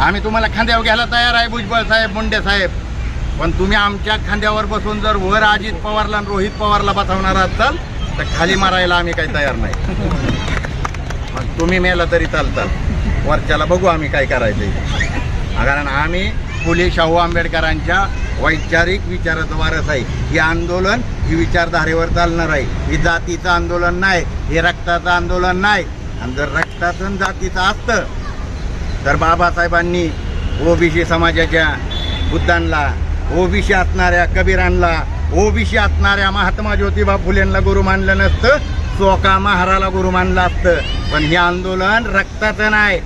आम्ही तुम्हाला खांद्यावर घ्यायला तयार आहे भुजबळ साहेब मुंडे साहेब. पण तुम्ही आमच्या खांद्यावर बसून जर वर अजित पवारला आणि रोहित पवारला बसवणार असाल तर खाली मारायला आम्ही काही तयार नाही. मग तुम्ही मेला तरी चालताल. वरच्याला बघू आम्ही काय करायचं कारण आम्ही फुले शाहू आंबेडकरांच्या वैचारिक विचाराचं वारस आहे. हे आंदोलन ही विचारधारेवर चालणार आहे. ही जातीचं आंदोलन नाही हे रक्ताचं आंदोलन नाही. आणि जर रक्ताचं जातीचं असतं तर बाबासाहेबांनी ओबीसी समाजाच्या बुद्धांना ओबीसी असणाऱ्या कबीरांना ओबीसी असणाऱ्या महात्मा ज्योतिबा फुलेंना गुरु मानलं नसतं चोका महाराला गुरु मानलं असतं. पण हे आंदोलन रक्ताचं नाही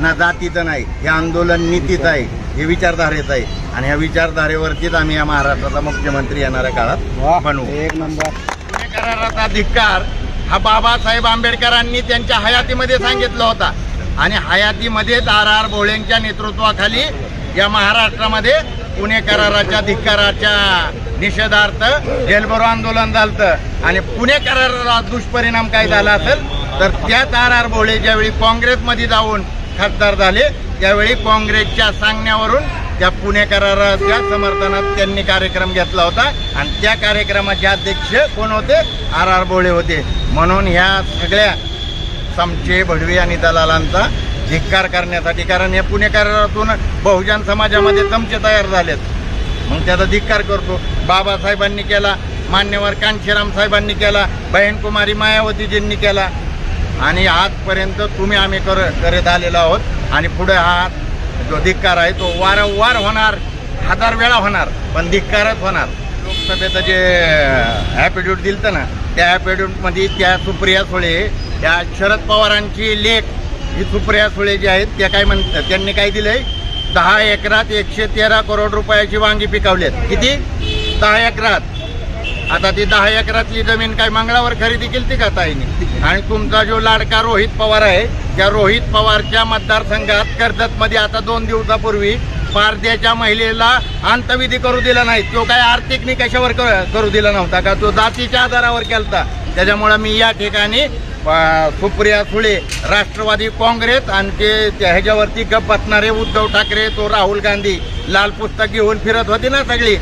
ना जातीचं नाही. हे आंदोलन नीतीचं आहे हे विचारधारेचं आहे. आणि ह्या विचारधारेवरतीच आम्ही या महाराष्ट्राचा मुख्यमंत्री येणाऱ्या काळात बनवू एक नंबर. पुणे कराराचा धिक्कार हा बाबासाहेब आंबेडकरांनी त्यांच्या हयातीमध्ये सांगितला होता. आणि हयातीमध्येच आर आर भोळेंच्या नेतृत्वाखाली या महाराष्ट्रामध्ये पुणे कराराच्या धिक्काराच्या निषेधार्थ जेलभरो आंदोलन झालं आणि पुणे कराराला दुष्परिणाम काय झाला असेल तर त्याच आर आर भोळे ज्यावेळी काँग्रेसमध्ये जाऊन खासदार झाले त्यावेळी काँग्रेसच्या सांगण्यावरून त्या पुणे कराराच्या समर्थनात त्यांनी कार्यक्रम घेतला होता. आणि त्या कार्यक्रमाचे अध्यक्ष कोण होते? आर आर भोळे होते. म्हणून ह्या सगळ्या समचे भडवी आणि दलालांचा धिक्कार करण्यासाठी कारण हे पुणेकारातून बहुजन समाजामध्ये चमचे तयार झालेत. मग त्याचा धिक्कार करतो. बाबासाहेबांनी केला मान्यवर कांशीराम साहेबांनी केला बहीणकुमारी मायावतीजींनी केला. आणि आजपर्यंत तुम्ही आम्ही कर करत आलेलो आहोत. आणि पुढे हा जो धिक्कार आहे तो वारंवार होणार. हजार वेळा होणार पण धिक्कारच होणार. लोकसभेचं जे ॲपिट्यूड दिलं ना त्या पेडमध्ये त्या सुप्रिया सुळे त्या शरद पवारांची लेख ही सुप्रिया सुळे जी आहेत त्या काय म्हणतात? त्यांनी काय दिलंय? दहा एकरात एकशे तेरा करोड रुपयाची वांगी पिकवली आहेत किती? दहा एकरात. आता ती दहा एकरातली जमीन काय मंगळावर खरेदी केली का ताईने? आणि तुमचा जो लाडका रोहित पवार आहे त्या रोहित पवारच्या मतदारसंघात कर्जतमध्ये आता दोन दिवसापूर्वी पारद्याच्या महिलेला अंतविधी करू दिला नाही. तो काय आर्थिक निकषावर कर- करू दिला नव्हता का? तो जातीच्या आधारावर केलता. त्याच्यामुळं मी या ठिकाणी सुप्रिया सुळे राष्ट्रवादी काँग्रेस आणि ते त्या ह्याच्यावरती गप बसणारे उद्धव ठाकरे तो राहुल गांधी लाल पुस्तक घेऊन फिरत होती ना सगळी.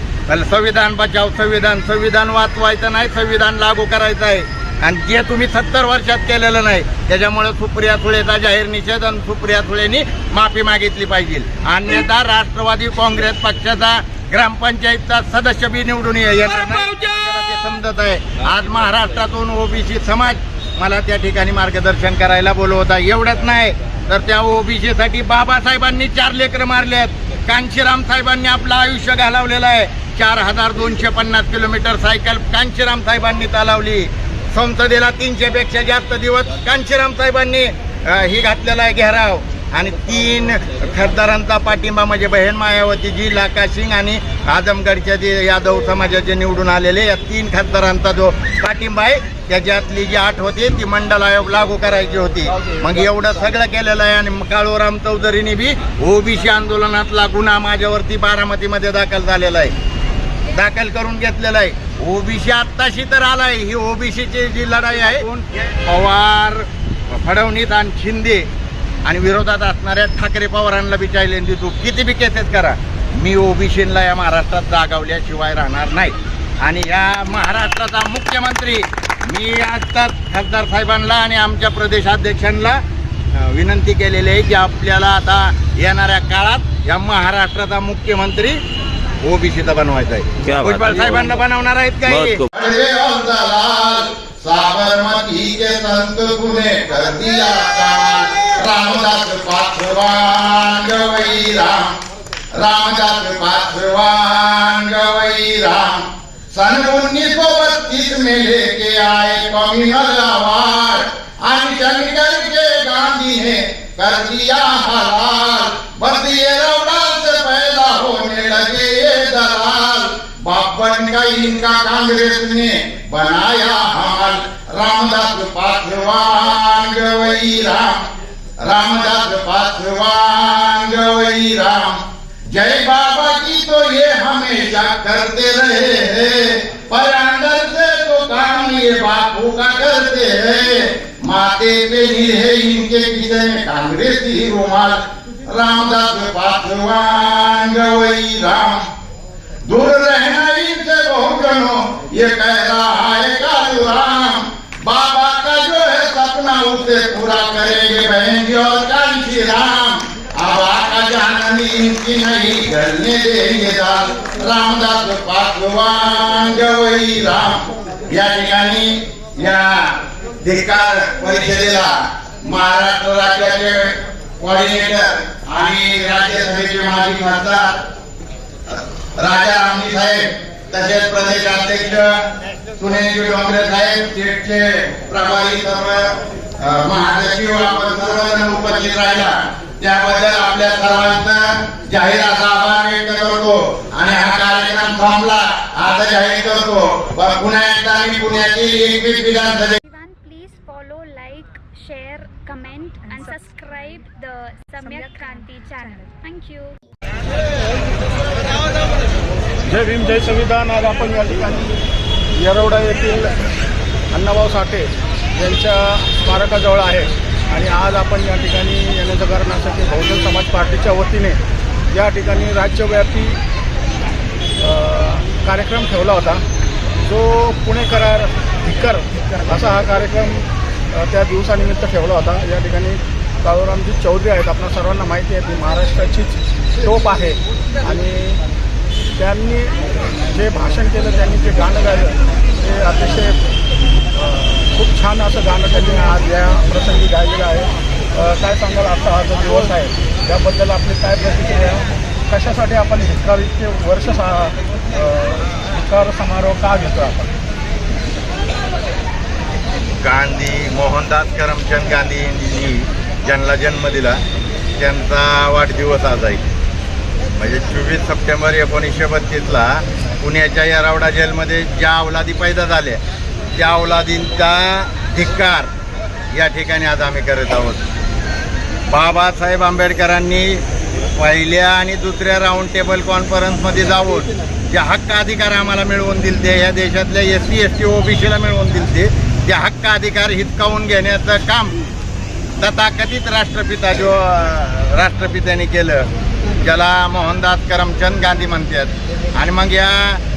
संविधान बचाव संविधान संविधान वाचवायचं नाही संविधान लागू करायचं आहे. आणि जे तुम्ही सत्तर वर्षात केलेलं नाही त्याच्यामुळे सुप्रिया सुळेचा जाहीर निषेध आणि सुप्रिया सुळेनी माफी मागितली पाहिजे. अन्यथा राष्ट्रवादी काँग्रेस पक्षाचा ग्रामपंचायतचा सदस्य बी निवडून समजत आहे. आज महाराष्ट्रातून ओबीसी समाज मला त्या ठिकाणी मार्गदर्शन करायला बोलवता एवढंच नाही. तर त्या ओबीसी साठी बाबासाहेबांनी चार लेकरं मारलेत कांशीराम साहेबांनी आपलं आयुष्य घालवलेलं आहे. चार हजार दोनशे पन्नास किलोमीटर सायकल कांशीराम साहेबांनी चालवली. संसदेला तीनशेपेक्षा जास्त दिवस कांशीराम साहेबांनी ही घातलेला आहे घेराव. आणि तीन खासदारांचा पाठिंबा म्हणजे बहीण मायावती जी लाका सिंग आणि आजमगडच्या जे यादव समाजाचे निवडून आलेले या तीन खासदारांचा जो पाठिंबा आहे त्याच्यातली जी आठ होती ती मंडल आयोग लागू करायची होती. मग एवढं सगळं केलेलं आहे आणि काळूराम चौधरीने बी ओबीसी आंदोलनातला गुन्हा माझ्यावरती बारामतीमध्ये दाखल झालेला आहे. दाखल करून घेतलेला आहे. ओबीसी आत्ताशी तर आलाय. ही ओबीसीची जी लढाई आहे पवार फडवणीत आणि शिंदे आणि विरोधात असणाऱ्या ठाकरे पवारांना बी चॅलेंज देतो. किती बी केसेस करा. मी ओबीसीला या महाराष्ट्रात जागावल्याशिवाय राहणार नाही. आणि या महाराष्ट्राचा मुख्यमंत्री मी आत्ताच खासदार साहेबांना आणि आमच्या प्रदेशाध्यक्षांना विनंती केलेली आहे की आपल्याला आता येणाऱ्या काळात या महाराष्ट्राचा मुख्यमंत्री ओबीसीचा बनवायचा क्या आहे. भुजबळ साहेबांना बनवणार आहेत काही खूप. साबरमती के संत गुने कर दिया काल रामदास पासवान गवई राम. रामदास पासवान गवई राम. सन उन्नीस सौ बत्तीस में लेके आए कम्युनल अवार्ड आणि के गांधी ने कर दिया हलाल. बस ये रौड़ा से पैदा होने लगे। बापन का इनका कांग्रेस ने बनाया हाल रामदास पासवान गवई राम रामदास पासवान गवई राम जय बाबा की तो ये हमेशा करते रहे हैं। पर अंदर से तो काम ये बापू का करते हैं। माथे पे ही है इनके पीछे में कांग्रेस ही रुमाल। रामदास पासवान गवई राम दूर रहना इनसे ये कह रहा है कालू बाबा का जो है सपना उसे पूरा करेंगे बहन और कांची राम। आबा का जाननी इनकी नहीं करने देंगे दाल रामदास पासवान गवई राम। या ठिकाणी, या धिक्कार परिषदेला महाराष्ट्र राज्याचे कोऑर्डिनेटर आणि राज्यसभेचे माजी खासदार राजा रामजी साहेब तसेच प्रदेश अध्यक्ष सुनेजी डोंगरे साहेब स्टेटचे प्रभारी सर्व महासचिव आपण सर्वजण उपस्थित राहिला. त्याबद्दल आपल्या सर्वांचं जाहीर असा आभार व्यक्त करतो. आणि हा कार्यक्रम थांबला आता जाहीर करतो. पुन्हा एकदा मी पुण्यातील एकवीस विधानसभे follow, like, share, comment, and subscribe the Samyak Kranti channel. Thank you. जय भीम जय संविधान. आज आपण या ठिकाणी येरवडा येथील अण्णाभाऊ साठे यांच्या स्मारकाजवळ आहे. आणि आज आपण या ठिकाणी येण्याचं कारणासाठी बहुजन समाज पार्टीच्या वतीने या ठिकाणी राज्यव्यापी कार्यक्रम ठेवला होता. जो पुणे करार धिक्कर असा हा कार्यक्रम त्या दिवसानिमित्त ठेवला होता. या ठिकाणी काळूरामजी चौधरी आहेत. आपल्या सर्वांना माहिती आहे ती महाराष्ट्राचीच टोप आहे. आणि त्यांनी जे भाषण केलं त्यांनी जे गाणं गायलं ते अतिशय खूप छान असं गाणं त्यांनी आज या प्रसंगी गायलेलं आहे. काय सांगाल आता हा जो दिवस आहे त्याबद्दल आपली काय प्रतिक्रिया? कशासाठी आपण धिक्कार इतके वर्ष सा अ, समारोह का घेतो आपण? गांधी मोहनदास करमचंद गांधींनी ज्यांना जन्म दिला त्यांचा वाढदिवस आज आहे. म्हणजे चोवीस सप्टेंबर एकोणीसशे बत्तीसला पुण्याच्या येरावडा जेलमध्ये ज्या अवलादी पैदा झाल्या त्या अवलादींचा धिक्कार या ठिकाणी आज आम्ही करत आहोत. बाबासाहेब आंबेडकरांनी पहिल्या आणि दुसऱ्या राऊंड टेबल कॉन्फरन्समध्ये जाऊन जे हक्क अधिकार आम्हाला मिळवून दिलते ते या देशातल्या एस सी एस टी ओबीसीला मिळवून दिलते ते हक्क अधिकार हितकावून घेण्याचं काम तथाकथित राष्ट्रपिता जो राष्ट्रपित्याने केलं. ज्याला मोहनदास करमचंद गांधी म्हणतात. आणि मग या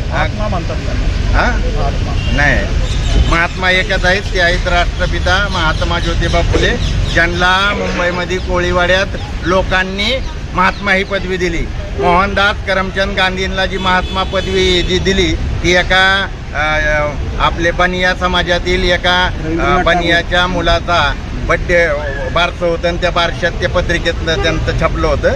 महात्मा म्हणतात त्यांना. हा? महात्मा नाही. महात्मा एकच आहेत ते आहेत राष्ट्रपिता महात्मा ज्योतिबा फुले ज्यांना मुंबईमध्ये कोळीवाड्यात लोकांनी महात्मा ही पदवी दिली. मोहनदास करमचंद गांधींना जी महात्मा पदवी जी दिली ती एका आपले बनिया समाजातील एका बनियाच्या मुलाचा बड्डे बारसं होतं आणि त्या बारशात त्या पत्रिकेतनं त्यांचं छापलं होतं.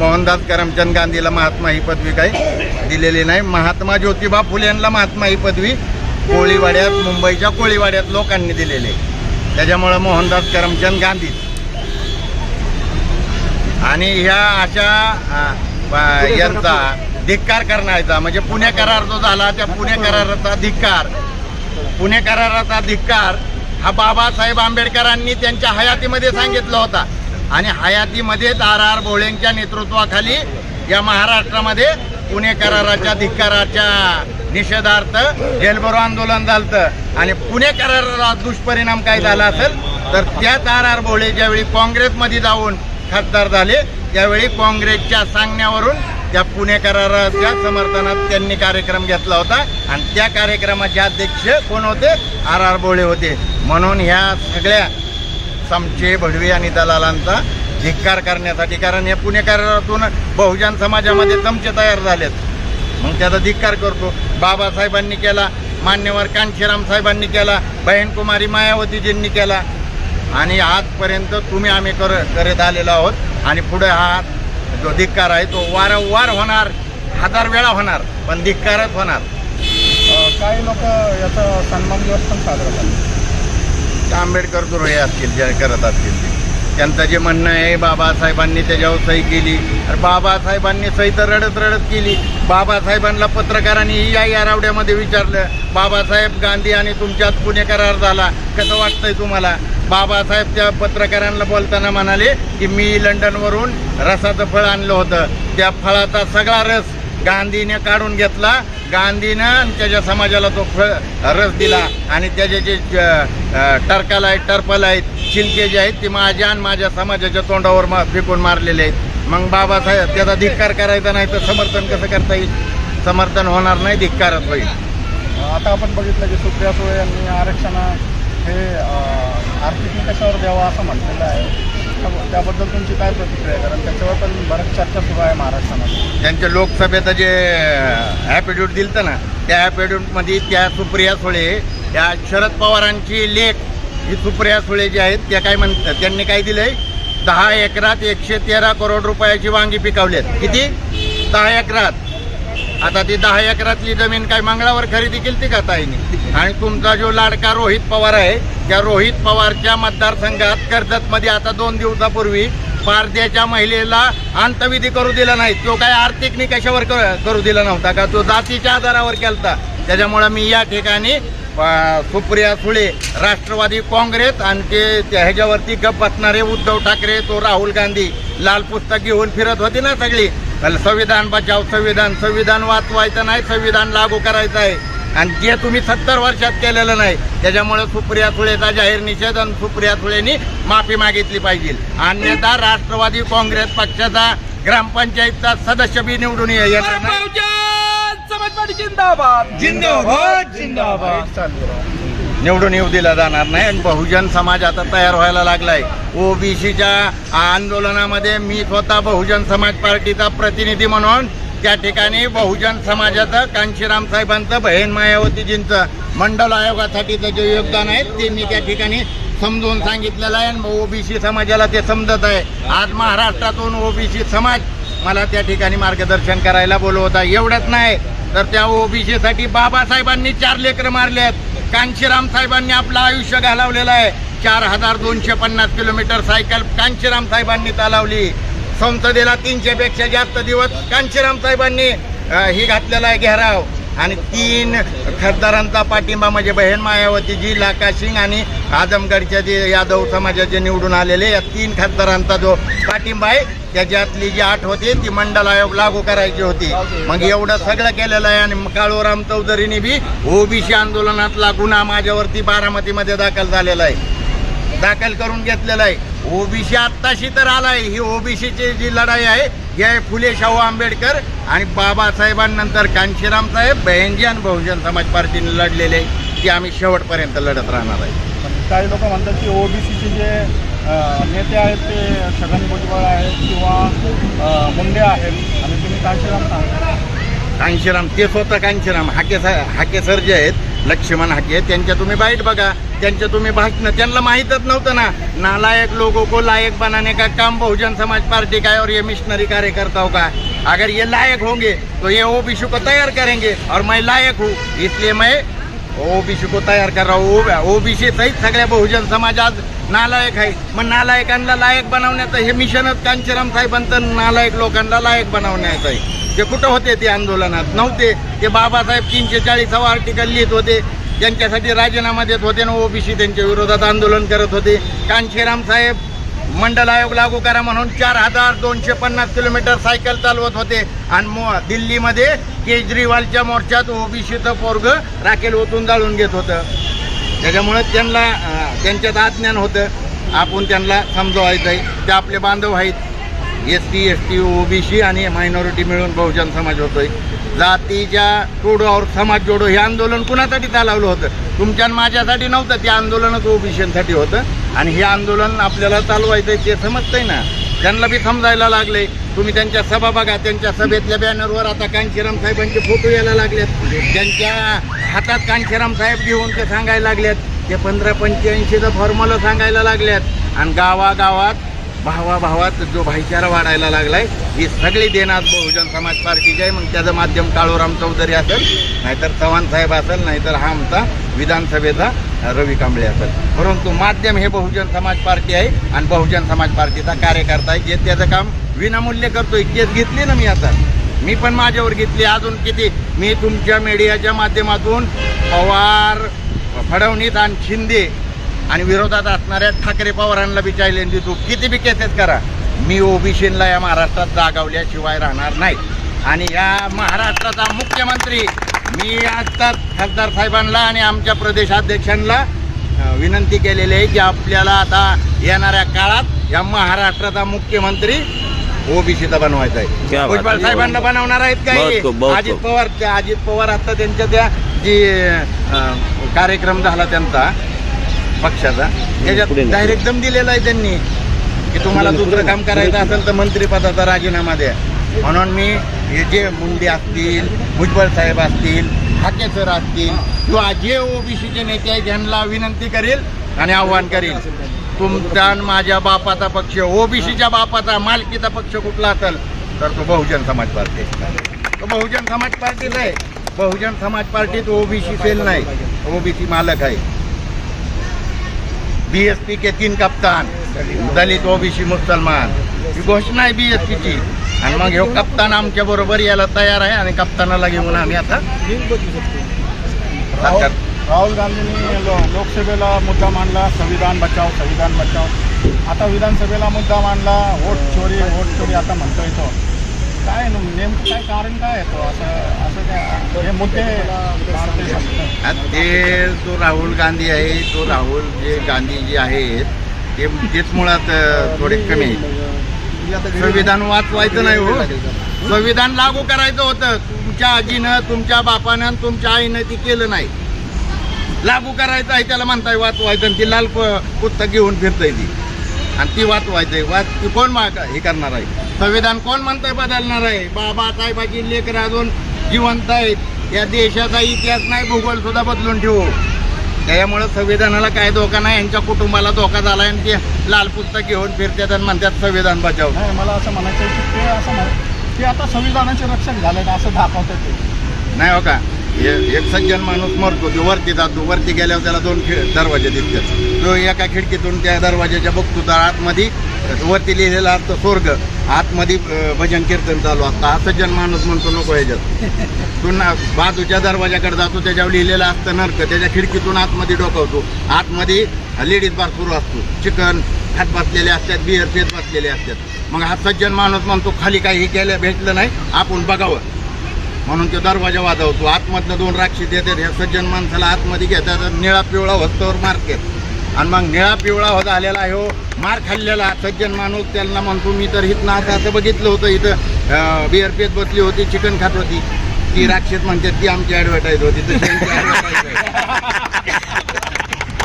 मोहनदास करमचंद गांधीला महात्मा ही पदवी काही दिलेली नाही महात्मा ज्योतिबा फुले यांना महात्मा ही पदवी कोळीवाड्यात मुंबईच्या कोळीवाड्यात लोकांनी दिलेली आहे. त्याच्यामुळं मोहनदास करमचंद गांधी आणि ह्या अशा यांचा धिक्कार करण्याचा म्हणजे पुणे करार जो झाला त्या पुणे कराराचा धिक्कार पुणे कराराचा धिक्कार हा बाबासाहेब आंबेडकरांनी त्यांच्या हयातीमध्ये सांगितला होता आणि हयातीमध्येच आर आर भोळेंच्या नेतृत्वाखाली या महाराष्ट्रामध्ये पुणे कराराच्या धिक्काराच्या निषेधार्थ जेलभरो आंदोलन झालं आणि पुणे कराराला दुष्परिणाम काय झाला असेल तर त्याच आर आर भोळे ज्यावेळी काँग्रेसमध्ये जाऊन खासदार झाले त्यावेळी काँग्रेसच्या सांगण्यावरून त्या पुणे कराराच्या समर्थनात त्यांनी कार्यक्रम घेतला होता. आणि त्या कार्यक्रमाचे अध्यक्ष कोण होते? आर आर बोळे होते. म्हणून ह्या सगळ्या समचे भडवी आणि दलालांचा धिक्कार करण्यासाठी कारण या पुणेकारातून बहुजन समाजामध्ये चमचे तयार झालेत. मग त्याचा धिक्कार करतो. बाबासाहेबांनी केला मान्यवर कांशीराम साहेबांनी केला बहीणकुमारी मायावतीजींनी केला. आणि आजपर्यंत तुम्ही आम्ही कर करत आलेलो आहोत. आणि पुढे हा जो धिक्कार आहे तो वारंवार होणार. हजार वेळा होणार पण धिक्कारच होणार. काही लोक याचा सन्मान दिवस पण साजरा करतात. आंबेडकर दुर्हे असतील जे करत असतील त्यांचं जे म्हणणं आहे बाबासाहेबांनी त्याच्यावर सही केली. बाबासाहेबांनी सही तर रडत रडत केली. बाबासाहेबांना पत्रकारांनी या यारावड्यामध्ये विचारलं बाबासाहेब गांधी आणि तुमच्यात पुणे करार झाला. कसं वाटतंय तुम्हाला? बाबासाहेब त्या पत्रकारांना बोलताना म्हणाले की मी लंडनवरून रसाचं फळ आणलं होतं. त्या फळाचा सगळा रस गांधीने काढून घेतला. गांधीनं आणि त्याच्या समाजाला तो रस दिला. आणि त्याचे जे टर्काल आहेत टर्पल आहेत शिलके जे आहेत ते माझ्या आणि माझ्या समाजाच्या तोंडावर मा फेकून मारलेले आहेत. मग बाबासाहेब त्याचा धिक्कार करायचा नाही तर समर्थन कसं करता येईल? समर्थन होणार नाही धिक्कारच होईल. आता आपण बघितलं की सुप्रिया सुळे यांनी आरक्षण हे आर्थिक निकषावर द्यावं असं म्हटलेलं आहे. त्याबद्दल तुमची काय प्रतिक्रिया आहे? कारण त्याच्यावर पण बऱ्याच चर्चा सुरू आहे महाराष्ट्रामध्ये. त्यांच्या लोकसभेचं जे ॲफिड्यूट दिलं ना त्या ॲफिड्यूटमध्ये त्या सुप्रिया सुळे त्या शरद पवारांची लेख ही सुप्रिया सुळे जी आहेत त्या काय म्हणतात त्यांनी काय दिलंय? दहा एकरात एकशे तेरा करोड रुपयाची वांगी पिकवल्यात किती? दहा एकरात. आता ती दहा एकरातली जमीन काय मंगळावर खरेदी केली ती का ताईने? आणि तुमचा जो लाडका रोहित पवार आहे त्या रोहित पवारच्या मतदारसंघात कर्जतमध्ये आता दोन दिवसापूर्वी पारद्याच्या महिलेला अंतविधी करू दिला नाही. तो काय आर्थिक निकषावर करू दिला नव्हता का? तो जातीच्या आधारावर केलता. त्याच्यामुळं मी या ठिकाणी सुप्रिया सुळे राष्ट्रवादी काँग्रेस आणि ते त्या ह्याच्यावरती गप बसणारे उद्धव ठाकरे तो राहुल गांधी लाल पुस्तक घेऊन फिरत होती ना सगळी. संविधान बचाव संविधान संविधान वाचवायचं नाही संविधान लागू करायचं आहे. आणि जे तुम्ही सत्तर वर्षात केलेलं नाही त्याच्यामुळे सुप्रिया सुळेचा जाहीर निषेध आणि सुप्रिया सुळेनी माफी मागितली पाहिजे. अन्यथा राष्ट्रवादी काँग्रेस पक्षाचा ग्रामपंचायतचा सदस्य बी निवडून ये- येणार. निवडून येऊ दिला जाणार नाही आणि बहुजन समाज आता तयार व्हायला लागलाय. ओबीसीच्या आंदोलनामध्ये मी स्वतः बहुजन समाज पार्टीचा प्रतिनिधी म्हणून त्या ठिकाणी बहुजन समाजाचं कांशीराम साहेबांचं बहीण मायावतीजींचं मंडल आयोगासाठीचं जे योगदान आहे ते मी त्या ठिकाणी समजून सांगितलेलं आहे आणि ओबीसी समाजाला ते समजत आहे. आज महाराष्ट्रातून ओबीसी समाज मला त्या ठिकाणी मार्गदर्शन करायला बोलवता एवढंच नाही तर त्या ओबीसीसाठी बाबासाहेबांनी चार लेकरं मारले आहेत. कांशीराम साहेबांनी आपलं आयुष्य घालवलेलं आहे. चार हजार दोनशे पन्नास किलोमीटर सायकल कांशीराम साहेबांनी चालवली. संसदेला तीनशेपेक्षा जास्त दिवस कांशीराम साहेबांनी ही घातलेला आहे घेराव. आणि तीन खासदारांचा पाठिंबा म्हणजे बहीण मायावतीजी लाका सिंग आणि आजमगडच्या जे यादव समाजाचे निवडून आलेले या तीन खासदारांचा जो पाठिंबा आहे त्याच्यातली जी आठ होती ती मंडल आयोग लागू करायची होती. मग एवढं सगळं केलेलं आहे आणि काळूराम चौधरीने बी ओबीसी आंदोलनातला गुन्हा माझ्यावरती बारामतीमध्ये दाखल झालेला आहे. दाखल करून घेतलेला आहे. ओबीसी आत्ताशी तर आलाय. ही ओबीसीची जी लढाई आहे ही आहे फुले शाहू आंबेडकर आणि बाबासाहेबांनंतर कांशीराम साहेब बहिणजी आणि बहुजन समाज पार्टीने लढलेले आहे. ती आम्ही शेवटपर्यंत लढत राहणार आहे. काही लोक म्हणतात की ओबीसीचे जे नेते आहेत ते छगन भुजबळ आहेत किंवा मुंडे आहेत. आणि तुम्ही कांशीराम सांगता कांशीराम ते स्वतः कांशीराम हाके सा हाके सर जे आहेत लक्ष्मण हाके त्यांच्या तुम्ही बाईट बघा त्यांच्या तुम्ही भाषण त्यांना माहीतच नव्हतं ना. नालायक लोगों को लायक बनाने का काम बहुजन समाज पार्टी का है और ये मिशनरी कार्यकर्ताओं का? अगर ये लायक होंगे तो ये ओबीसी को तैयार करेंगे और मैं लायक हूँ इसलिए मैं ओबीसी को तयार कर रहा हूँ। ओबीसी सहित सगळ्या बहुजन समाज आज नालायक आहे. मग नालायकांना लायक बनवण्याचं हे मिशनच कांचराम साहेबांचं नालायक लोकांना लायक बनवण्याचं आहे. जे कुठं होते ते आंदोलनात नव्हते. ते बाबासाहेब तीनशे चाळीसावा आर्टिकल लिहित होते. त्यांच्यासाठी राजीनामा देत होते ना ओबीसी त्यांच्या विरोधात आंदोलन करत होते. कांशीराम साहेब मंडल आयोग लागू करा म्हणून चार हजार दोनशे पन्नास किलोमीटर सायकल चालवत होते. आणि मो दिल्लीमध्ये केजरीवालच्या मोर्चात ओबीसीचं पोरग राखेल ओतून जाळून घेत होतं. त्याच्यामुळे त्यांना त्यांच्यात आज्ञान होतं. आपण त्यांना समजवायचं आहे ते आपले बांधव आहेत. S T S T OBC आणि मायनॉरिटी मिळून बहुजन समाज होतोय. जातीच्या तोडो और समाज जोडो. हे आंदोलन कुणासाठी चालवलं होतं? तुमच्या माझ्यासाठी नव्हतं. ते आंदोलनच ओबीसीसाठी होतं. आणि हे आंदोलन आपल्याला चालवायचं आहे ते समजतंय ना. त्यांना बी समजायला लागले. तुम्ही त्यांच्या सभा बघा. त्यांच्या सभेतल्या बॅनरवर आता कांशीराम साहेबांचे फोटो यायला लागलेत. त्यांच्या हातात कांशीराम साहेब घेऊन ते सांगायला लागलेत. ते पंधरा पंच्याऐंशीचं फॉर्म्युला सांगायला लागल्यात आणि गावागावात भावा भावात जो भाईचारा वाढायला लागलाय ही सगळी देणार बहुजन समाज पार्टीची आहे मग त्याचं माध्यम काळूराम चौधरी असेल नाहीतर चव्हाण साहेब असेल नाहीतर हा आमचा विधानसभेचा रवी कांबळे असेल. परंतु माध्यम हे बहुजन समाज पार्टी आहे आणि बहुजन समाज पार्टीचा कार्यकर्ता आहे जे त्याचं काम विनामूल्य करतोय. केस घेतली ना मी आता. मी पण माझ्यावर घेतली. अजून किती? मी तुमच्या मीडियाच्या माध्यमातून पवार फडणवीस आणि शिंदे आणि विरोधात असणाऱ्या ठाकरे पवारांना बी चॅलेंज देतो किती बी केसेस करा मी ओबीसीला या महाराष्ट्रात जागावल्याशिवाय राहणार नाही आणि या महाराष्ट्राचा मुख्यमंत्री मी आत्ताच खासदार साहेबांना आणि आमच्या प्रदेशाध्यक्षांना विनंती केलेली आहे की आपल्याला आता येणाऱ्या काळात या महाराष्ट्राचा मुख्यमंत्री ओबीसीचा बनवायचा आहे भुजबळ. साहेबांना बनवणार आहेत काही अजित. पवार त्या अजित पवार आता त्यांच्या त्या जी कार्यक्रम झाला त्यांचा पक्षाचा. त्याच्यात. डायरेक्ट दम दिलेला आहे त्यांनी. की तुम्हाला दुसरं काम करायचं असेल तर मंत्रिपदाचा राजीनामा द्या. म्हणून मी हे जे मुंडे असतील भुजबळ साहेब असतील हाके सर असतील किंवा जे ओबीसीचे नेते आहेत त्यांना विनंती करेल आणि आव्हान करेल. तुमचा माझ्या बापाचा पक्ष ओबीसीच्या बापाचा मालकीचा पक्ष कुठला असेल तर तो बहुजन समाज पार्टी. तो बहुजन समाज पार्टीच आहे. बहुजन समाज पार्टीत ओबीसी सेल नाही. ओबीसी मालक आहे. बीएसपी के तीन कप्तान दलित ओबीसी मुसलमान. ही घोषणा आहे बीएसपीची आणि मग ह्यो कप्तान आमच्या बरोबर यायला तयार आहे आणि कप्तानाला घेऊन आम्ही आता राहुल गांधींनी लोकसभेला मुद्दा मांडला संविधान बचाव संविधान बचाव. आता विधानसभेला मुद्दा मांडला वोट चोरी वोट चोरी आता म्हणतोय तो. काय नेमकं काय कारण काय आहे तो? असं असं काय हे मुद्दे आणि ते जो राहुल गांधी आहे तो राहुल जे गांधी जे आहेत ते तेच मुळात अं, थोडे कमी आहेत. संविधान वाचवायचं नाही हो. संविधान लागू करायचं होतं. तुमच्या आजीनं तुमच्या बापानं आणि तुमच्या आईनं ती केलं नाही. लागू करायचं आहे त्याला म्हणताय वाचवायचं आणि ती लाल प- पुस्तक घेऊन फिरतय ती. आणि ती वाचवायचंय वाच ती कोण हे करणार आहे? संविधान कोण म्हणतंय बदलणार आहे? बाबासाहेबाची लेकर अजून जिवंत आहेत. या देशाचा इतिहास नाही भूगोल सुद्धा बदलून ठेवू. त्यामुळं संविधानाला काय धोका नाही यांच्या कुटुंबाला धोका झाला आणि ते लाल पुस्तक घेऊन फिरतात आणि म्हणतात संविधान बचाव. नाही मला असं म्हणायचं आहे की ते असं ते आता संविधानाचे रक्षक झाले असं दाखवतात ते. नाही हो का? एक सज्जन माणूस मरतो तो वरती जातो. वरती गेल्यावर त्याला दोन खिड दरवाजे दिसतात. तो एका खिडकीतून त्या दरवाजाच्या बघतो तर आतमध्ये वरती लिहिलेला असतो स्वर्ग. आतमध्ये भजन कीर्तन चालू असतं. हा सज्जन माणूस म्हणतो नको ह्याच्यात. पुन्हा बाजूच्या दरवाजाकडे जातो त्याच्यावर लिहिलेलं असतं नरक. त्याच्या खिडकीतून आतमध्ये डोकवतो. आतमध्ये लेडीज बार सुरू असतो. चिकन खात बसलेले असतात बिअर पेत बसलेले असतात. मग हा सज्जन माणूस म्हणतो खाली काही केलं भेटलं नाही. आपण बघावं. म्हणून तो दरवाजा वाजवतो. आतमधनं दोन राक्षी देतात ह्या सज्जन माणसाला आतमध्ये घेतात निळा पिवळा वस्तूवर मारतात आणि मग निळा पिवळा होत आलेला ह्यो हो, मार खाल्लेला सज्जन माणूस. त्यांना म्हणतो मी तर इथनं आता असं बघितलं होतं इथं बिअर पेत बसली होती चिकन खात होती. ती राक्षस म्हणतात ती आमची ॲडव्हर्टाईज होती तशी आमची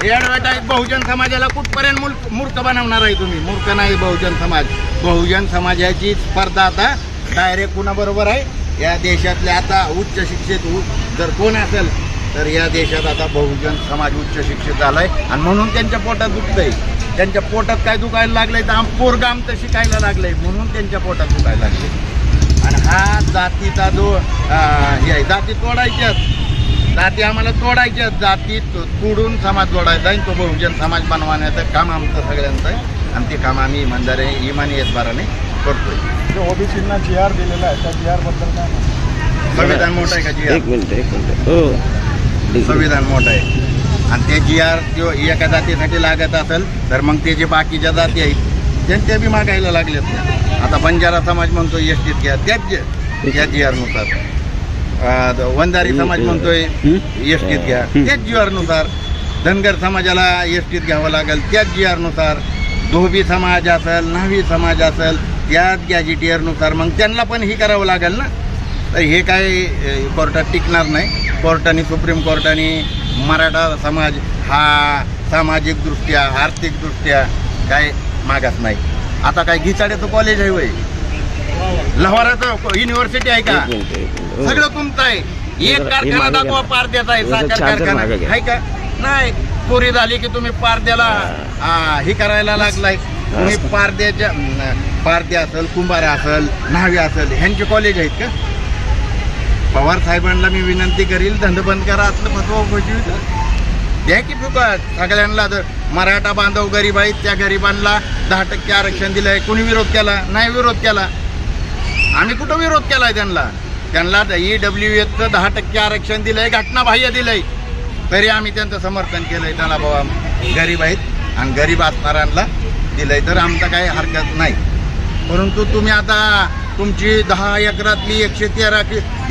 ॲडव्हर्टाईज बहुजन समाजाला कुठपर्यंत मूर्ख मूर्ख बनवणार आहे तुम्ही? मूर्ख नाही बहुजन समाज. बहुजन समाजाची स्पर्धा आता डायरेक्ट कुणाबरोबर आहे? या देशातल्या आता उच्च शिक्षित उ- जर कोण असेल तर या देशात आता बहुजन समाज उच्च शिक्षित झालाय. आणि म्हणून त्यांच्या पोटात दुखतंय. त्यांच्या पोटात काय दुखायला लागलंय? तर आम पोरगा आमचं शिकायला लागलंय. म्हणून त्यांच्या पोटात दुखायला लागले आणि हा जातीचा जो हे जाती तोडायच्याच जाती आम्हाला तोडायच्याच जाती तोडून समाज जोडायचा आणि तो बहुजन समाज बनवण्याचं काम आमचं सगळ्यांचं आहे. आणि ते काम आम्ही इमानदारी इमानी येतबाराने करतोय. जे ओबीसींना जी आर दिलेला आहे त्या जी आरबद्दल काय? संविधान मोठं आहे का जी आर? एक मिनिट एक मिनिट. हो. संविधान मोठं आहे. आणि ते जी आर जो एका जातीसाठी लागत असेल तर मग ते जे बाकीच्या जाती आहेत ते ते बी मागायला लागलेत आता बंजारा समाज म्हणतो एस टीत घ्या. त्याच जे- त्या जी आरनुसार अं, वंजारी समाज म्हणतोय एस टीत घ्या. त्याच जी आरनुसार धनगर समाजाला एस टीत घ्यावं लागेल त्याच जी आरनुसार धोबी समाज असेल न्हावी समाज असेल त्याच गॅजिटियरनुसार मग त्यांना पण ही करावं लागेल ना? तर हे काय कोर्टात टिकणार नाही. कोर्टाने सुप्रीम कोर्टाने मराठा समाज हा सामाजिकदृष्ट्या आर्थिकदृष्ट्या काय मागास नाही. आता काय घिसाड्याचं कॉलेज आहे वय लव्हाराचं युनिव्हर्सिटी आहे का. सगळं तुमचं आहे. एक कारखाना दाखवा घ्या. पारद्याचा आहे साखर कारखाना. आहे का? नाही चोरी झाली की तुम्ही पारद्याला आ, हे करायला लागलाय. तुम्ही पारद्याच्या पारद्या असेल कुंभारा असेल न्हावी असेल ह्यांचे कॉलेज आहेत का? पवार साहेबांना मी विनंती करील धंद बंद करा असलं फसवा फसवी द्या की फुकट. सगळ्यांना मराठा बांधव गरीब आहेत त्या गरिबांना दहा टक्के आरक्षण दिलंय. कोणी विरोध केला? नाही विरोध केला. आम्ही कुठं विरोध केलाय त्यांना? त्यांना ई डब्ल्यू एचं दहा टक्के आरक्षण दिलंय घटनाबाह्य दिलंय. तरी आम्ही त्यांचं समर्थन केलंय. त्याला बाबा गरीब आहेत. आणि गरीब असणाऱ्यांना दिलंय तर आमचं काही हरकत नाही. परंतु तुम्ही आता तुमची दहा एकरातली एकशे तेरा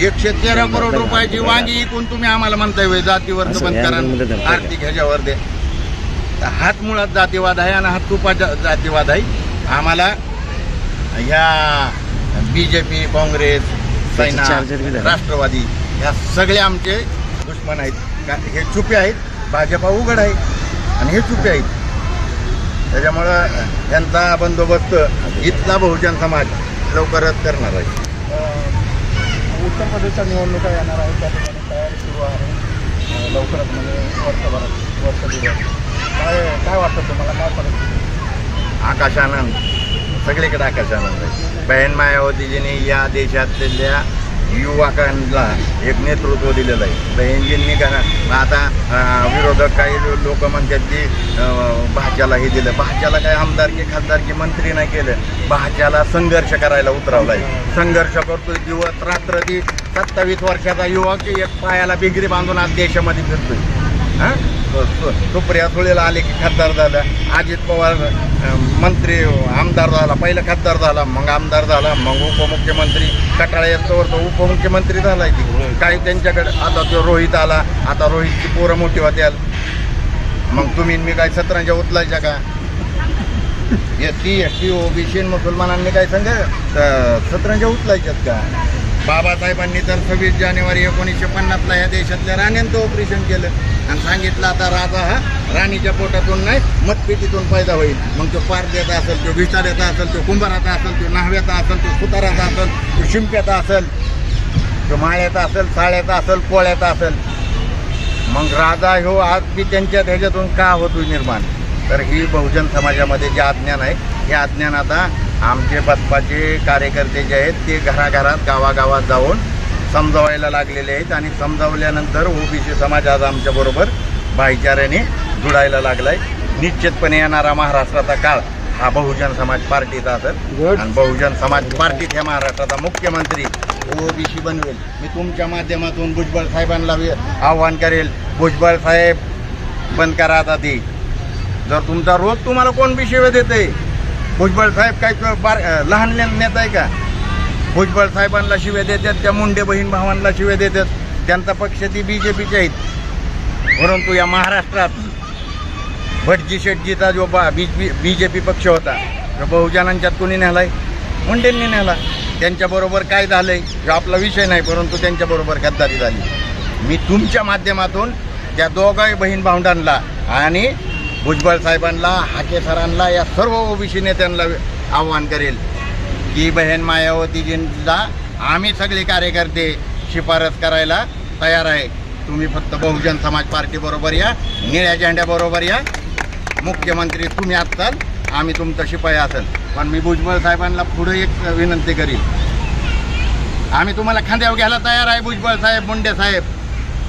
एकशे तेरा करोड रुपयाची वांगी इकून तुम्ही आम्हाला म्हणताय वय जातीवर बंद करा. आर्थिक ह्याच्यावर दे. हाच मुळात जातीवाद आहे आणि हा तुपाचा जातीवाद आहे. आम्हाला ह्या बी जे पी काँग्रेस सेना. राष्ट्रवादी ह्या सगळे आमचे दुश्मन आहेत. हे चुपे आहेत. भाजपा उघड आहे. आणि हे चुपे आहेत. त्याच्यामुळं यांचा बंदोबस्त इथला बहुजन समाज लवकरच करणार आहे. उत्तर प्रदेशच्या निवडणुका येणार आहेत त्या ठिकाणी तयारी सुरू आहे. लवकरच म्हणजे वर्षभरात वर्ष दिवस काय काय वाटतं तुम्हाला? काय परिस्थिती? आकाशानंद. सगळीकडे आकाशानंद आहे. बहीण मायावतीजींनी या देशातल्या युवकांना एक नेतृत्व दिलेलं आहे. बहीणजींनी का आता विरोधक काही लोक म्हणतात की भाज्याला भाच्याला हे दिलं. भाच्याला काय आमदारकी खासदारकी मंत्री नाही केलं. भाच्याला संघर्ष करायला उतरवलाय. संघर्ष करतोय दिवस रात्र ती सत्तावीस वर्षाचा युवक एक पायाला बिगरी बांधून आज देशामध्ये फिरतोय. हा? सु- सुप्रिया सुळेला आले की खासदार झालं. अजित पवार मंत्री आमदार झाला. पहिला खासदार झाला मग आमदार झाला मग उपमुख्यमंत्री. कटाळा यांच्यावर तो उपमुख्यमंत्री झालाय की. काही त्यांच्याकडे आता तो रोहित आला. आता रोहितची पोरं मोठी होत्याल. मग तुम्ही मी काय सतरांच्या उचलायच्या का? S T S T OBC मुसलमानांनी काय सांग सतरांच्या उचलायच्यात का? बाबासाहेबांनी तर सव्वीस जानेवारी एकोणीसशे पन्नासला या देशातल्या राण्यांचं ऑपरेशन केलं. आणि सांगितलं आता राजा हा राणीच्या पोटातून नाही मतपेटीतून पैदा होईल. मग तो पारद्याचा असेल तो विचाराचा असेल तो कुंभाराचा असेल तो न्हाव्याचा असेल तो सुताराचा असेल तो शिंप्याचा असेल तो माळ्याचा असेल साळ्याचा असेल पोळ्याचा असेल. मग राजा ह्यो आज बी त्यांच्या ह्याच्यातून का होतो निर्माण? तर ही बहुजन समाजामध्ये जे अज्ञान आहे हे अज्ञान आता आमचे बसपाचे कार्यकर्ते जे आहेत ते घराघरात गावागावात जाऊन समजावायला लागलेले आहेत आणि समजावल्यानंतर ओबीसी समाज आज आमच्याबरोबर भाईचाऱ्याने जुडायला लागलाय. निश्चितपणे येणारा महाराष्ट्राचा काळ हा बहुजन समाज पार्टीचा असेल. आणि बहुजन समाज पार्टीत ह्या महाराष्ट्राचा मुख्यमंत्री ओबीसी बनवेल. मी तुमच्या माध्यमातून भुजबळ साहेबांना वि- आव्हान करेल. भुजबळ साहेब बंद करा आता ती. जर तुमचा रोज तुम्हाला कोण बी शिवे देते भुजबळ साहेब काय बार लहान नेता आहे का? भुजबळ साहेबांना शिवे देतात त्या मुंडे बहीण भावांना शिवे देतात? त्यांचा पक्ष ती बी जे पीचे आहेत. परंतु या महाराष्ट्रात भटजी शेटजीचा जो बा बी बी जे पी पक्ष होता. तो बहुजनांच्यात कोणी नेलाय? मुंडेंनी नेला. त्यांच्याबरोबर काय झालंय? जो आपला विषय नाही परंतु त्यांच्याबरोबर गद्दारी झाली. मी तुमच्या माध्यमातून त्या दोघाही बहीण भावंडांना आणि भुजबळ साहेबांना हाके सरांना या सर्व ओबीसी नेत्यांना आव्हान करेल. की बहीण मायावतीजींना आम्ही सगळे कार्यकर्ते शिफारस करायला तयार आहे. तुम्ही फक्त बहुजन समाज पार्टी बरोबर या निळ्या झेंड्याबरोबर या. मुख्यमंत्री तुम्ही असाल आम्ही तुमचं शिपाई असेल. पण मी भुजबळ साहेबांना पुढे एक विनंती करील आम्ही तुम्हाला खांद्यावर घ्यायला तयार आहे भुजबळ साहेब मुंडे साहेब.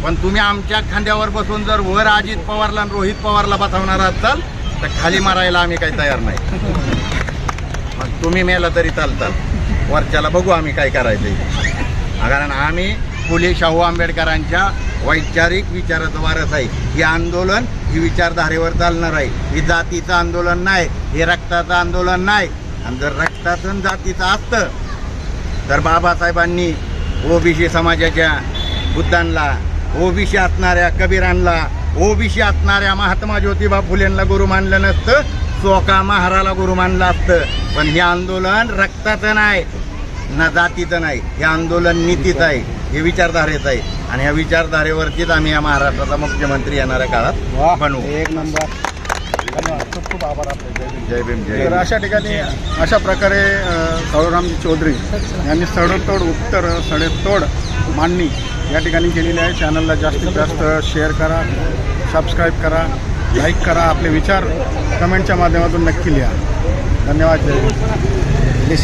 पण तुम्ही आमच्या खांद्यावर बसून जर वर अजित पवारला आणि रोहित पवारला बसवणार असाल तर खाली मारायला आम्ही काही तयार नाही. मग तुम्ही मेला तरी चालतात वरच्याला बघू आम्ही काय करायचं कारण आम्ही फुले शाहू आंबेडकरांच्या वैचारिक विचाराचं वारस आहे. हे आंदोलन ही विचारधारेवर चालणार आहे. ही जातीचं आंदोलन नाही हे रक्ताचं आंदोलन नाही. आणि जर रक्ताचं जातीचं असतं तर बाबासाहेबांनी ओबीसी समाजाच्या बुद्धांना ओबीसी असणाऱ्या कबीरांना ओबीसी असणाऱ्या महात्मा ज्योतिबा फुलेंना गुरु मानलं नसतं चोका महाराला गुरु मानलं असतं. पण हे आंदोलन रक्ताचं नाही ना जातीचं नाही. हे आंदोलन नीतीचं आहे हे विचारधारेचं आहे. आणि ह्या विचारधारेवरतीच आम्ही या महाराष्ट्राचा मुख्यमंत्री येणाऱ्या काळात बनवू एक नंबर. खूप खूप आभार आपले. जय भीम. जय भीम जय तर. अशा ठिकाणी अशा प्रकारे सावरामजी चौधरी यांनी सडेतोड उत्तर सडेतोड मांडणी या ठिकाणी केलेली आहे. चॅनलला जास्तीत जास्त शेअर करा सबस्क्राईब करा लाईक करा. आपले विचार कमेंटच्या माध्यमातून नक्की लिहा. धन्यवाद. जय